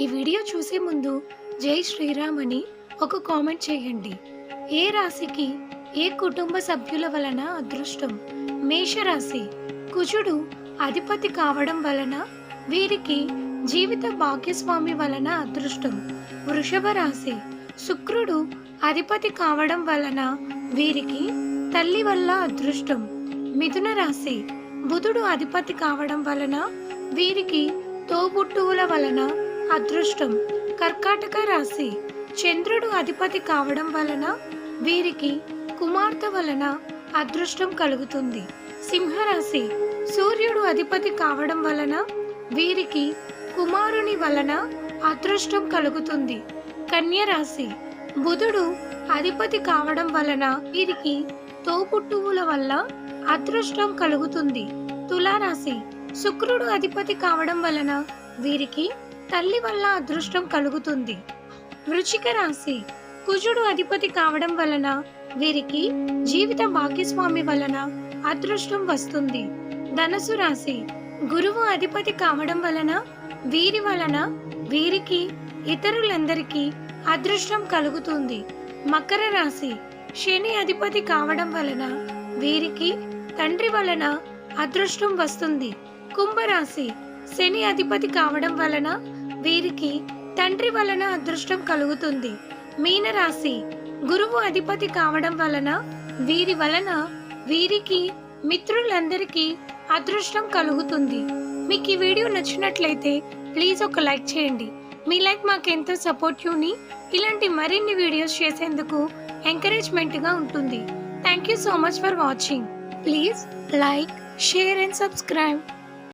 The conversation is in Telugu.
ఈ వీడియో చూసే ముందు జై శ్రీరామ్ అని ఒక కామెంట్ చేయండి. ఏ రాశికి ఏ కుటుంబ సభ్యుల వలన అదృష్టం? మేషరాశి కుజుడు అధిపతి కావడం వలన వీరికి జీవిత భాగ్యస్వామి వలన అదృష్టం. వృషభ రాశి శుక్రుడు అధిపతి కావడం వలన వీరికి తల్లి వల్ల అదృష్టం. మిథున రాశి బుధుడు అధిపతి కావడం వలన వీరికి తోబుట్టువుల వలన అదృష్టం. కర్కాటక రాశి. చంద్రుడు అధిపతి కావడం వలన వీరికి కుమార్తె వలన అదృష్టం కలుగుతుంది. సింహరాశి. సూర్యుడు అధిపతి కావడం వలన వీరికి కుమారుని వలన అదృష్టం కలుగుతుంది. కన్యరాశి. బుధుడు అధిపతి కావడం వలన వీరికి తోపుట్టువుల వల్ల అదృష్టం కలుగుతుంది. తులారాశి. శుక్రుడు అధిపతి కావడం వలన వీరికి తల్లి వల్ల అదృష్టం కలుగుతుంది. వృచిక రాశి కుజుడు అధిపతి కావడం వలన వీరికి జీవిత భాగ్యస్వామి వలన అదృష్టం వస్తుంది. ధనసు రాశి గురువు అధిపతి కావడం వలన వీరి వలన వీరికి ఇతరులందరికీ అదృష్టం కలుగుతుంది. మకర రాశి శని అధిపతి కావడం వలన వీరికి తండ్రి వలన అదృష్టం వస్తుంది. కుంభరాశి శని అధిపతి కావడం వలన వీరికి తండ్రి వలన అదృష్టం కలుగుతుంది. మీనరాశి గురువు అధిపతి కావడం వలన వీరి వలన వీరికి మిత్రులందరికీ అదృష్టం కలుగుతుంది. మీకు ఈ వీడియో నచ్చినట్లయితే ప్లీజ్ ఒక లైక్ చేయండి. మీ లైక్ మాకు ఎంతో సపోర్టివ్ని ఇలాంటి మరిన్ని వీడియోస్ చేసేందుకు ఎంకరేజ్మెంట్గా ఉంటుంది. Thank you so much for watching. Please like share and subscribe.